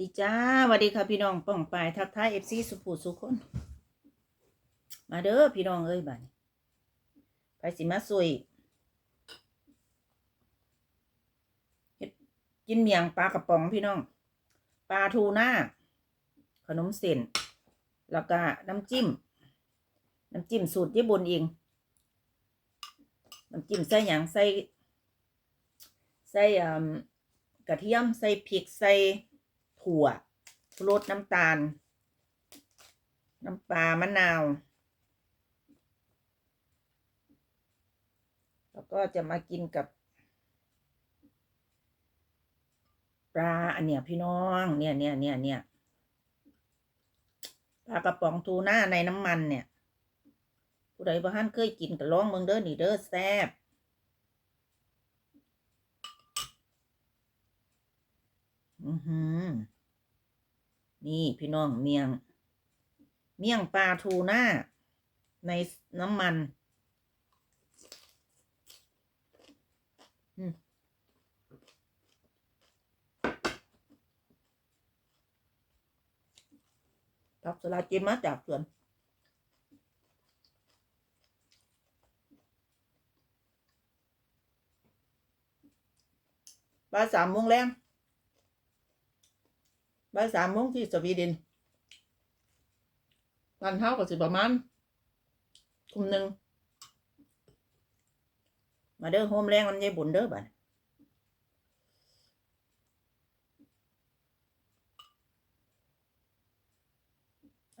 ดีจ้าสวัสดีค่ะพี่น้องป้องปายทักทายเอฟซีสุภูสุคน มาเด้อพี่น้องเอ้ยบัดนี้ไปสิมาสวยกินเมียงปลากระป๋องพี่น้อง ปลาทูน่าขนมเส้นแล้วก็น้ำจิ้ม น้ำจิ้มสูตรญี่ปุ่นเอง น้ำจิ้มใส่หยังใส่ใส่กระเทียมใส่พริกใส่ ถั่วรสน้ำตาล น้ำปลามะนาว แล้วก็จะมากินกับ ปลาอันเนี้ยพี่น้อง เนี่ยเนี่ยเนี่ยเนี่ยปลากระป๋องทูน่าในน้ำมันเนี่ย ผู้ใดบ้านเคยกินก็ลองเมืองเด้อนี่เด้อแซ่บอือหือ นี่พี่น้องเมียง เมี่ยงปลาทูน่าในน้ำมันอืมผักสลัดกินมาจากสวนบ่าสามโมงแรง บ่ายสามโมงที่สวีเดนตอนเช้าก็สิประมาณทุ่มหนึ่งมาเด้อโฮมแรงมันยายบุญเด้อบัด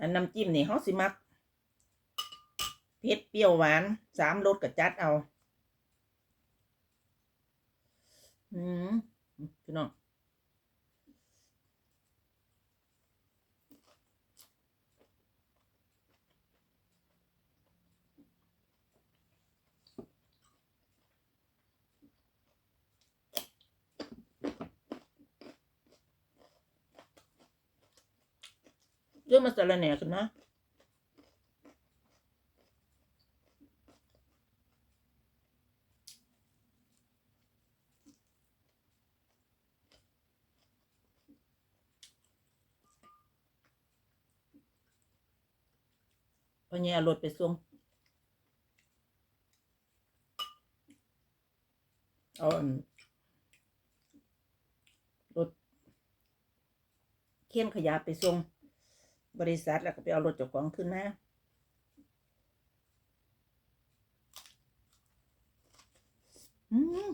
อันน้ำจิ้มนี่เขาสิมักเผ็ดเปรี้ยวหวานสามรสกับจัดเอา อืมพี่น้อง เรื่องมาสารแหน่กันนะพอเนี่ยเอารถไปส่งเอาอันรถเขียนขยะไปส่งบริษัทแล้วก็ไปเอารถเจ้าของขึ้นนะอืม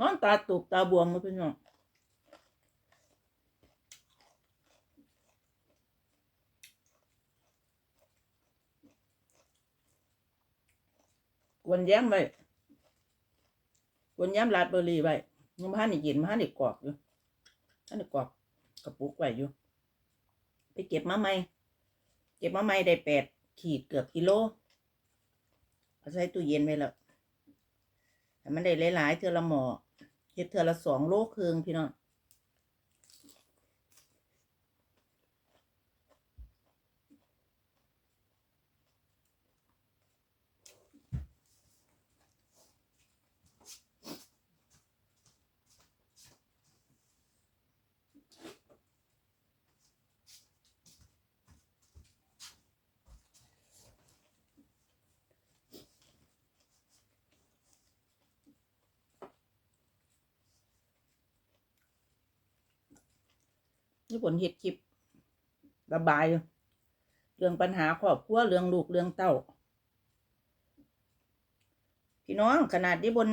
นอนตาตุกตาบวมมาเป็นน้องกวนแย้มไว้กวนแย้มลาดเบอร์รี่ไว้ยังมาห้นี่เย็นมาห้นี่กรอกอยู่ให้นี่กรอกกระปุกไว้อยู่ ไปเก็บมาใหม่ เก็บมาใหม่ได้แปดขีดเกือบกิโลเอาใส่ตู้เย็นไว้แล้ว แต่มันได้หลายๆเทือละหมอเฮ็ดเทือละสองโลครึ่งพี่น้อง นี่ผลเห็ดคลิประบาย เรื่องปัญหาครอบครัวเรื่องลูกเรื่องเต้า พี่น้องขนาดที่บน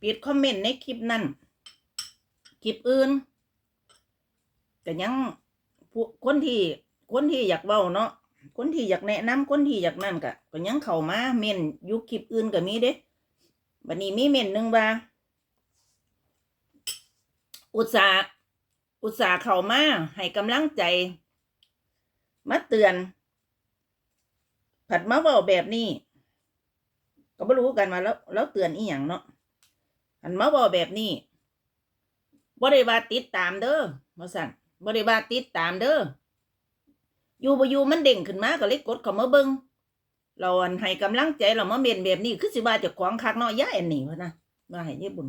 ปิดคอมเมนต์ในคลิปนั้นคลิปอื่นแต่ยังผู้คนที่คนที่อยากเว้าเนาะคนที่อยากแนะนำคนที่อยากนั่นก็ก็ยังเข้ามาเมนยุคคลิปอื่นก็มีเด้บัดนี้มีเมนหนึ่งว่าอุตสาห์ อุตส่าห์เข้ามาให้กำลังใจ มาเตือน ผัดมาเว้าแบบนี้ ก็ไม่รู้กันว่าแล้วแล้วเตือนอีหยังเนาะหันมาบอกแบบนี้บ่ได้ว่าติดตามเด้อมาสั่นบ่ได้ว่าติดตามเด้ออยู่บ่อยู่มันเด้งขึ้นมาก็เลยกดเข้ามาเบิ่งเราอันให้กำลังใจเรามาเมนแบบนี้คือสิว่าจะขวางคักเนาะย้ายอันนี้วะนะว่าให้ยายบุญ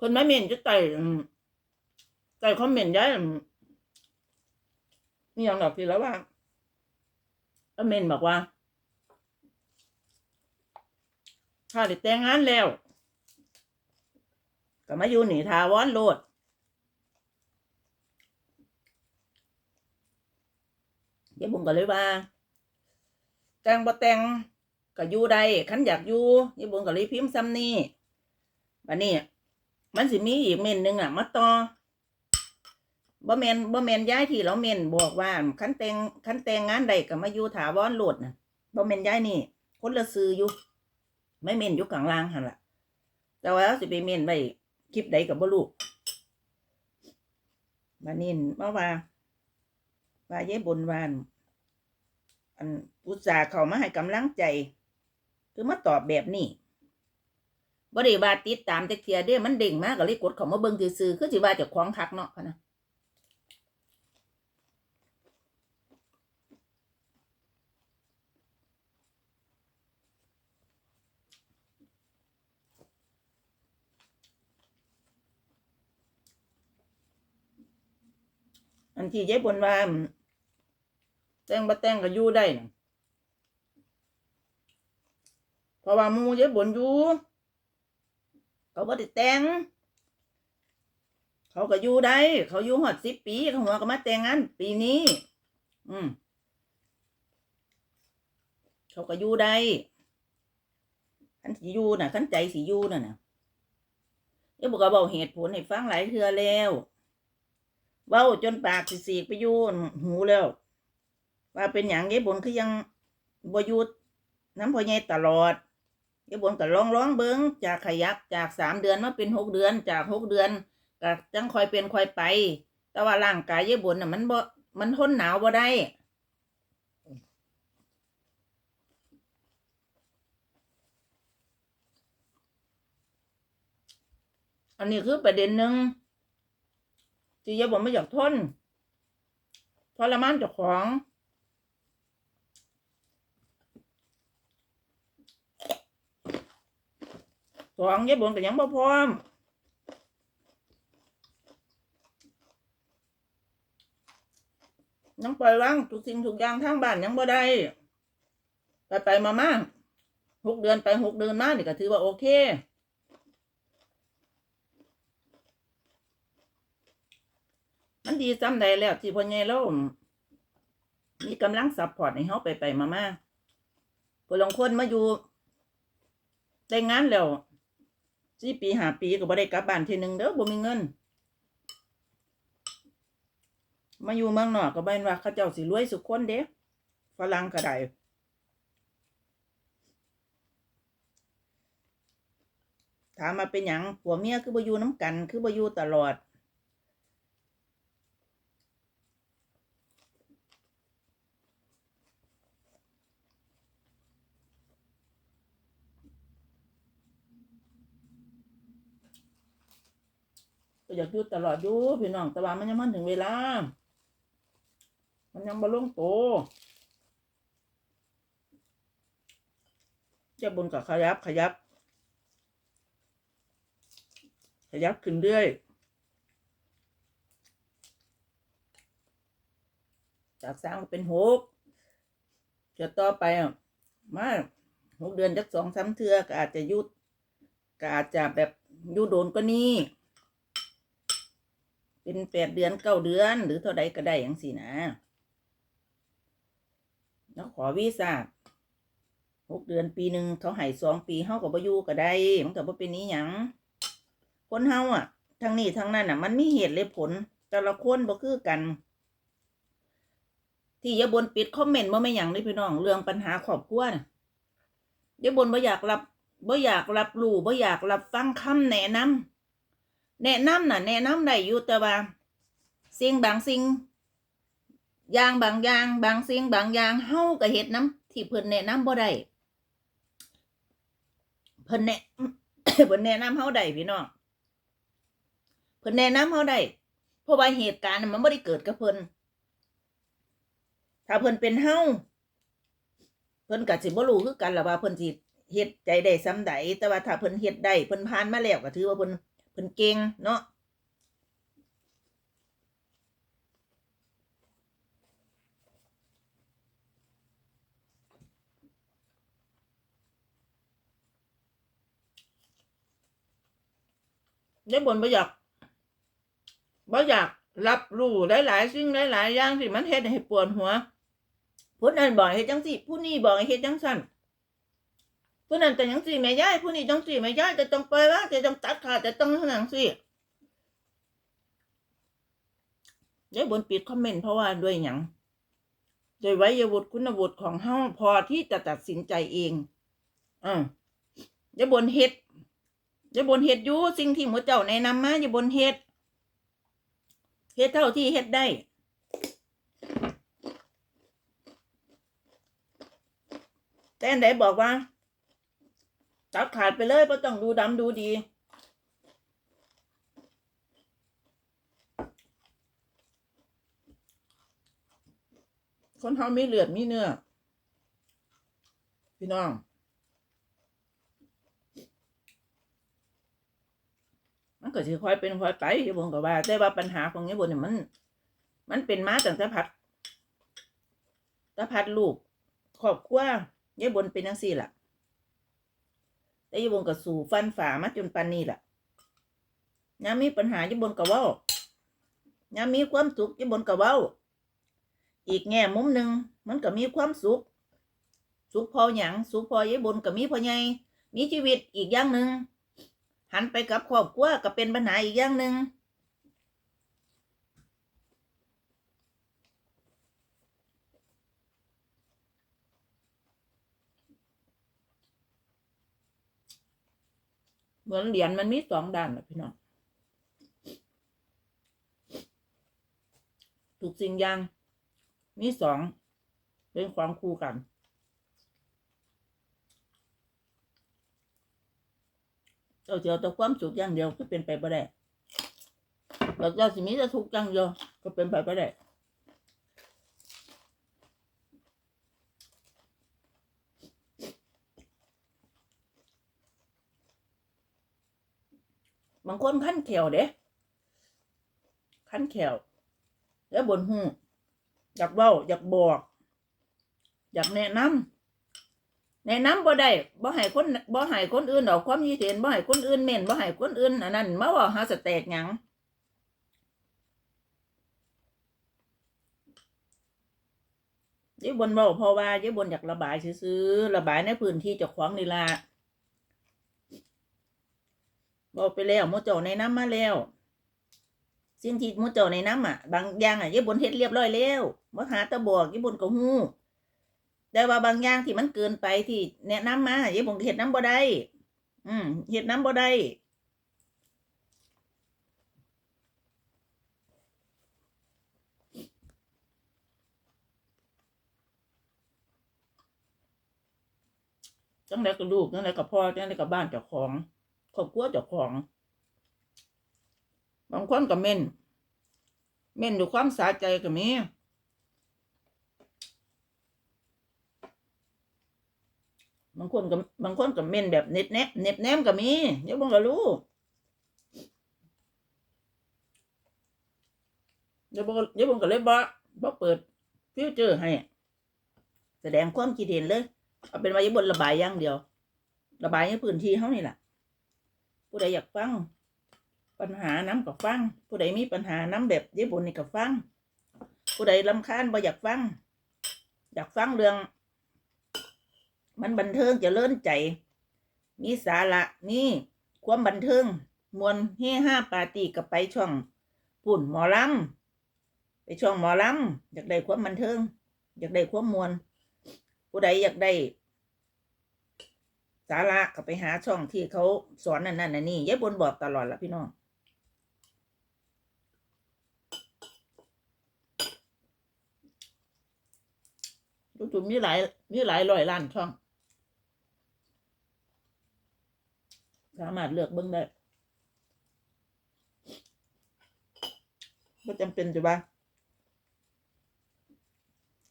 คนไมาเมนจะไต่อืมไต่คอมเมนต์ย้นี่ยังดอกทีแล้วว่าเมนบอกว่า ถ้าได้แต่งงานแล้ว ก็มาอยู่หนีทาวอนโลดเดี๋ยวผมก็เลยว่าแต่งบ่แต่งก็อยู่ได้คันอยากอยู่เดี๋ยวผมก็เลยพิมพ์ซ้ำนี่บัดนี้ มันสิมีอีกเมนหนึ่งอะมาต่อบ่แมนบ่แมนย้ายที่เราเมนบอกว่าคันแตงคันแตงงานใดก็มาอยู่ถาวรโหลดน่ะบ่แมนย้ายนี่ คนละซื้ออยู่ไม่เมนอยู่กลางล่างหันละแต่ว่าสิไปเมนไปคลิปใดกับบ่รู้มานินมาว่าว่าเย้บนวานอันอุตส่าห์เขามาให้กำลังใจ คือมาตอบแบบนี้ บ่ได้ว่าติดตามแต่เทียเด้มันเด้งมากก็เลยกดเข้ามาเบิ่งซื่อๆคือสิว่าเจะคล้าของคักเนาะพะนะอันที่เย้บนว่าแต่งบ่แต่งก็อยู่ได้นะเพราะว่ามู่เย้บนอยู่ เขาบ่ได้แต่ง เขาก็อยู่ได้ เขาอยู่หอดสิบปี เขาหัวก็มาแต่งงานปีนี้ อืม เขาก็อยู่ได้ขันสิอยู่น่ะขันใจสิอยู่น่ะนะเดี๋ยวบอกก็บอกเหตุผลให้ฟังหลายเทื่อแล้วเว้าจนปากสิสีกไปยู่หูแล้ว ว่าเป็นอย่างยายบนคือยังบ่ยุดน้ำพอใหญ่ตลอด ยายบนก็ร้องร้องเบิงจากขยับจากสามเดือนมาเป็นหกเดือนจากหกเดือนก็จังคอยเป็นคอยไป แต่ว่าร่างกายยายบนน่ะมันบ่มันทนหนาวบ่ได้อันนี้คือประเด็นหนึ่งที่ยายบนไม่อยากทนทรมานเจ้าของ สองยายบนก็ยังบ่พร้อมยังปล่อยวางทุกสิ่งทุกอย่างทางบ้านยังบ่ได้ ไปไปมามาหกเดือนไปหกเดือนมานี่ก็ถือว่าโอเคมันดีจำได้แล้วที่พ่อใหญ่เรามีกำลังซัพพอร์ตให้เฮาไปไปมามาผู้ลงคนมาอยู่แต่งงานแล้ว สี่ปีหาปีก็บ่ได้กลับบ้านทีหนึ่งเด้อบ่มีเงิน มาอยู่เมืองนอกก็บ่เป็นว่าเขาเจ้าสิรวยสุดคนเด้ฝรั่งก็ได้ถามมาเป็นหยังผัวเมียคือบ่อยู่น้ำกัน คือบ่อยู่ตลอด อยากอยู่ตลอดอยู่พี่น้องแต่ว่ามันยังมันถึงเวลา มันยังบ่ลงโตจะบนกับขยับขยับ ขยับขึ้นเรื่อย จากสามเป็นหกจะต่อไปอะมาหกเดือนจักสองสามเทือก็อาจจะยุดก็อาจจะแบบยุดโดนก็นี่ เป็นแปดเดือนเก้าเดือน หรือเท่าใดก็ได้อย่างสี่นะแล้วขอวีซ่าหกเดือนปีหนึ่งเขาให้สองปีเฮากับบ่อยู่ก็ได้มันก็บ่เป็นนี้หยังคนเฮาอะทั้งนี้ทั้งนั้นอะ มันมีเหตุและผล แต่ละคนบ่คือกัน ที่ยาบนปิดคอมเมนต์บ่ไม่นหยังเลยพี่น้องเรื่องปัญหาครอบครัวน่ะยาบนบ่อยากรับบ่อยากรับรู้บ่อยากรับฟังคำแนะน แนะนำน่ะ แนะนำได้อยู่แต่ว่าสิ่งบางสิ่งอย่างบางอย่างบางสิ่งบางอย่างเฮาก็เฮ็ดนํที่เพิ่นแนะนำบ่ได้เพิ่นแนะเพิ่นแนะนำเฮาได้พี่น้องเพิ่นแนะนำเฮาได้เพราะว่าเหตุการณ์มันบ่ได้เกิดกับเพิ่นถ้าเพิ่นเป็นเฮาเพิ่นก็สิบ่รู้คือกันล่ะว่าเพิ่นสิเฮ็ดใจได้ส่ำใดแต่ว่าถ้าเพิ่นเฮ็ดได้เพิ่นผ่านมาแล้วก็ถือว่าเพิ่น พิ่นเก่งเนาะยายบนบ่อยากบ่อยากรับรู้หลายๆสิ่งหลายๆอย่างที่มันเฮ็ดให้ปวดหัวผู้นั้นบอกให้เฮ็ดจังซี่ผู้นี้บอกให้เฮ็ดจังซั่น ผู้นั้นแต่จังซี่แม่ยายผู้นี้จังซี่แม่ยายจะต้องไปว่างจะต้องตัดขาดจะต้องทำจังซี่ยายบนปิดคอมเมนต์เพราะว่าด้วยหยังโดวยวัยวุฒิคุณวุฒิของเฮาพอที่จะตัดสินใจเองอ่ายาบนเฮ็ดอย่าบนเฮ็ดอยู่สิ่งที่หมูเจ้าแนะนำมาอย่าบนเฮ็ดเฮ็ดเท่าที่เฮ็ดได้แต่อันบอกว่า ตัดขาดไปเลยเพราะต้องดูดำดูดี คนเฮามีเลือดมีเนื้อ พี่น้องมันก็สิค่อยเป็นค่อยไปยบนก็ว่า แต่ว่าปัญหาของยายบนเนี่ยมัน มันเป็นมาตั้งแต่พัดแต่พัดลูกครอบครัวยายบนเป็นจังซี่ล่ะ แต่ยายบนก็สู่ฟันฝ่ามาจนปันนี้ล่ะยามมีปัญหายายบนกับว่ายามมีความสุขยายบนกับว่าอีกแง่มุมหนึ่งมันก็มีความสุข สุขพอหยังสุขพอยายบนก็มีพอใหญ่มีชีวิตอีกอย่างหนึ่งหันไปกับครอบครัวก็เป็นปัญหาอีกอย่างหนึ่ง เหมือนเหรียญมันมีสองด้านนะพี่น้องทุกสิ่งอย่างมีสองเป็นความคู่กันเจ้าเจียวแต่ความสุขอย่างเดียวก็เป็นไปไม่ได้แล้วเจ้าสิมีแต่ทุกข์อย่างเดียวก็เป็นไปไม่ได้ คนขั้นแขวเด้ขั้นแขวแล้วบนหูอยากเว้าอยากบอก อยากแนะนำแนะนำบ่ได้บ่ให้คนบ่ให้คนอื่นออกความคิดเห็นบ่ให้คนอื่นเม่นบ่ให้คนอื่นอันนั้นมาว่าหาสแตกหยังยี่บนเว้าพราะว่ายี่บนอยากระบายซื้อระบายในพื้นที่เจ้าของนี่ละ บอกไปแล้วหมู่เจ้าแนะนำมาแล้ว สิ่งที่มู่เจ้าแนะนำอะ บางอย่างอะยี่บนเฮ็ดเรียบร้อยแล้วบ่หาตะบอกยี่บนก็ฮู้แต่ว่าบางอย่างที่มันเกินไปที่แนะนำมาเดี๋ยวผมเห็ดน้ำบ่ได้ อืมเห็ดน้ำบ่ได้จังไดกับลูกจังไดกับพ่อจังไดกับบ้านเจ้าของ ครอบครัวเจ้าของ บางคนก็เม่น เม่นด้วยความสาใจก็มีบางคนก็บางคนก็เม่นแบบเน็ตแนบเน็บแนมก็มีเดี๋ยวบงก็รู้เดี๋ยวบงก็เดี๋ยวบงก็เลยบ่บ่เปิดฟิวเจอร์ให้ แสดงความคิดเห็นเลย เอาเป็นว่าอย่าบนระบายอย่างเดียว ระบายในพื้นที่เขานี่แหละ ผู้ใดอยากฟัง ปัญหาน้ำก็ฟัง ผู้ใดมีปัญหาน้ำแบบญี่ปุ่นนี่ก็ฟัง ผู้ใดลำคาญบ่อยากฟัง อยากฟังเรื่อง มันบันเทิงจะเลื่อนใจ มีสาระมีความบันเทิงมวลเฮห้าปาร์ตี้กับไปช่องปุ่นหมอลำไปช่องหมอลำอยากได้ความบันเทิง อยากได้ความมวลผู้ใดอยากได้ สาระก็ไปหาช่องที่เขาสอนนั่นนั่นนี่ยายบนบอกตลอดละพี่น้องดูทูมีหลายมีหลายร้อยล้านช่อง สามารถเลือกเบิ้งได้ก็จำเป็นจ้ะบ้า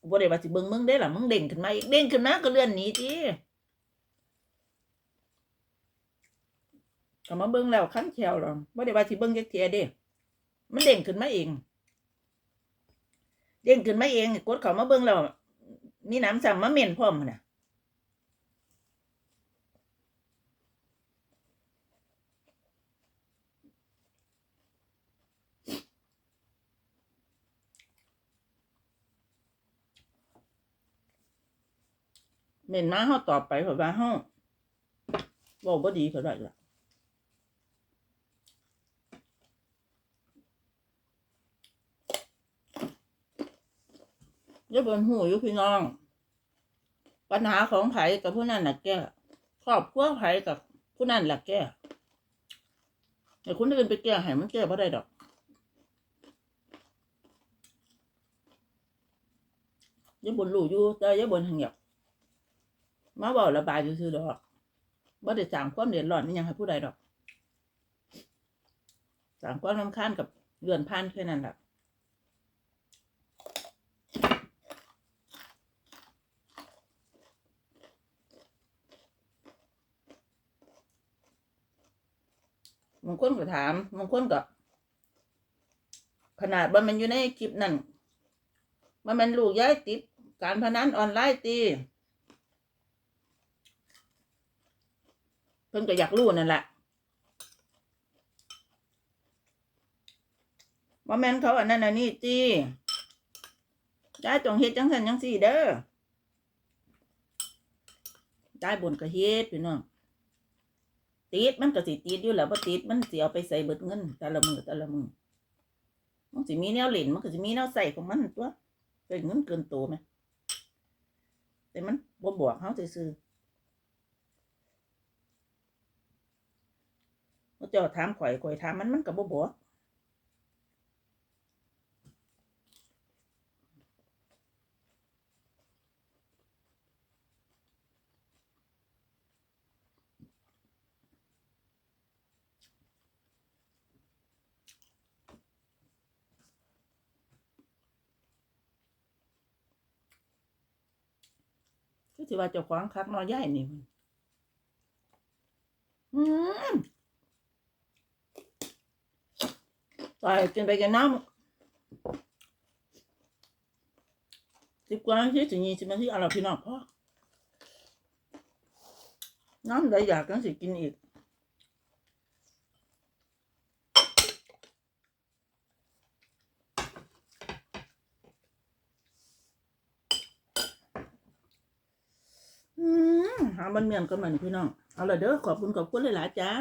บ่ได้ว่าสิเบิ้งมึงได้หรอมึงเด้งขึ้นมาเด้งขึ้นมาก็เลื่อนหนีจี ก็มาเบิ่งแล้วคันแขวหรอกบ่ได้ว่าสิเบิ่งจักเทียเด้ มันเด้งขึ้นมาเอง เด้งขึ้นมาเองกดเขามาเบิ่งแล้วมีน้ำซ้ำมาเม่นพร้อมนะเม่นมาเฮาตอบไปเพราะว่าเฮาเว้าบ่ดีก็ได้ละ อย่าเบิ่นหูอยู่พี่น้อง ปัญหาของไผกับผู้นั้นน่ะแก้ครอบครัวไผกับผู้นั้นหล่ะแก้แต่คนอื่นไปแก้ให้มันแก้บ่ได้ดอกอย่าบ่นรู้อยู่แต่อย่าบ่นให้เงียบมาเว้าระบายซื่อๆดอกบ่ได้สร้างความเดือดร้อนอิหยังให้ผู้ใดดอกสร้างความรำคาญกับเลื่อนผ่านแค่นั้นแหละ บางคนก็ถามบางคนก็ ขนาดว่ามันอยู่ในคลิปนั่นว่ามันลูกย้ายติดการพนันออนไลน์ตีเพิ่นก็อยากรู้นั่นแหละว่าแม่นเขาอันนั้นอันนี้ตีได้จงเฮ็ดจังสันจังสี่เด้อได้บนก็เฮ็ดพี่น้อง ติดมันก็สิติดอยู่แหล้วบ่ติดมันสิเอาไปใส่เบิดเงินแต่ละมือแต่ละมือมันสิมีแนวเล่นมันก็สิมีแนวใส่ของมันตัวเป็นเงินเกินตัวไหมแต่มันบ่บอกเขาซื่อๆเขาเจ้าถามข่อยข่อยถามมันมันก็บ่บอก ว่าเจ้าของคักนอย่ายนี่มันอืมตายกินไปกันน้ำสิบกว่านาทีถึงยี่สิบนาที่อร่อยพี่น้องพ่อน้ำไดอยากกันสิกินอีก อื มันเมียนกันเหมือนพี่น้อง เอาละเด้อขอบคุณขอบคุณหลายๆจ้า